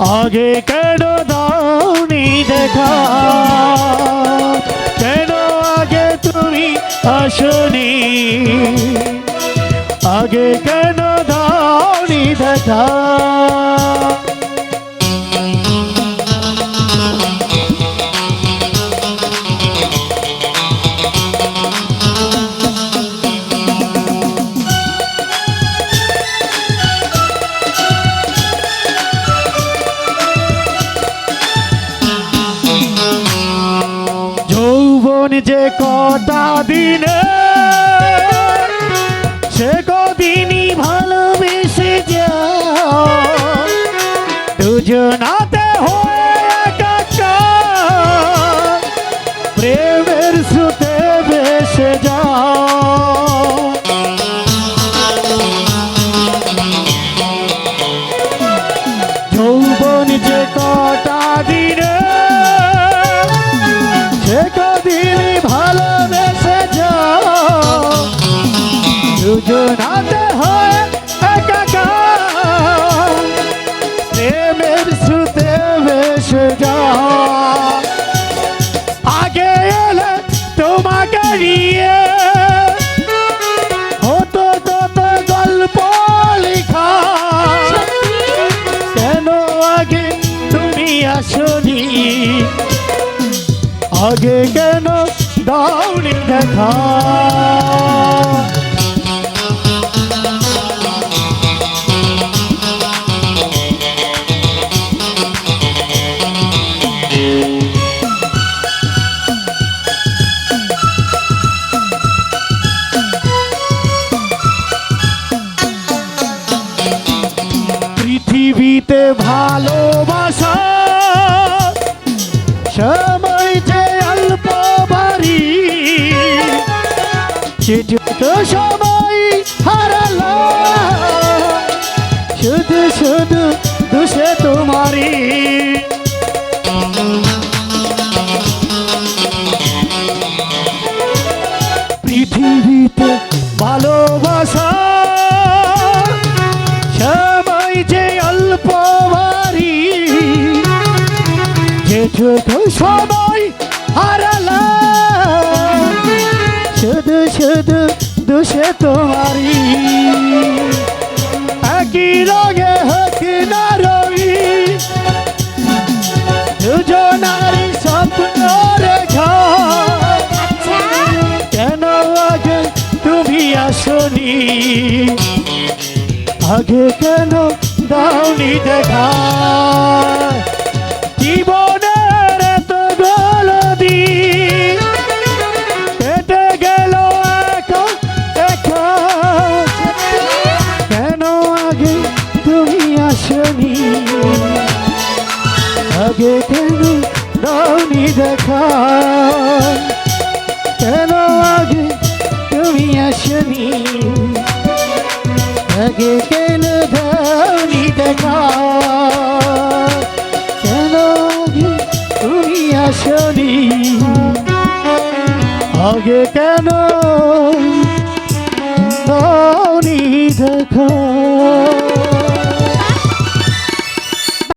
আগে কেন দাওনি দেখা? কেন আগে তুমি আসনি? আগে কেন দাওনি দেখা? যে কটা দিনে সে কদিনই ভালোবেসে যা দুজনাতে হয়ে দুজনাতে হয় একাকার। প্রেমের বেসে যাও আগে এলে তোমাকে নিয়ে হতো তত গল্প লেখা। কেন আগে তুমি আসনি? আগে কেন দাউনি দেখা? পৃথিবীতে ভালোবাসা। সময় যে অল্প বাড়ি যেটুকু সময় হারালো। শুধু শুধু দুষে তোমারি পৃথিবীতে ভালোবাসা যেটুকু সময় হারালা শুধু শুধু দুষে তোমারি একই রঙে হোক না রবি দুজনারি স্বপ্ন রেখা। কেন আগে তুমি আসনি? আগে কেন দাওনি দেখা? আগে কেন দাওনি দেখা? কেন আগে তুমি আসনি? আগে কেন ধানি দেখা? কেন আগে তুমি আসনি? আগে কেন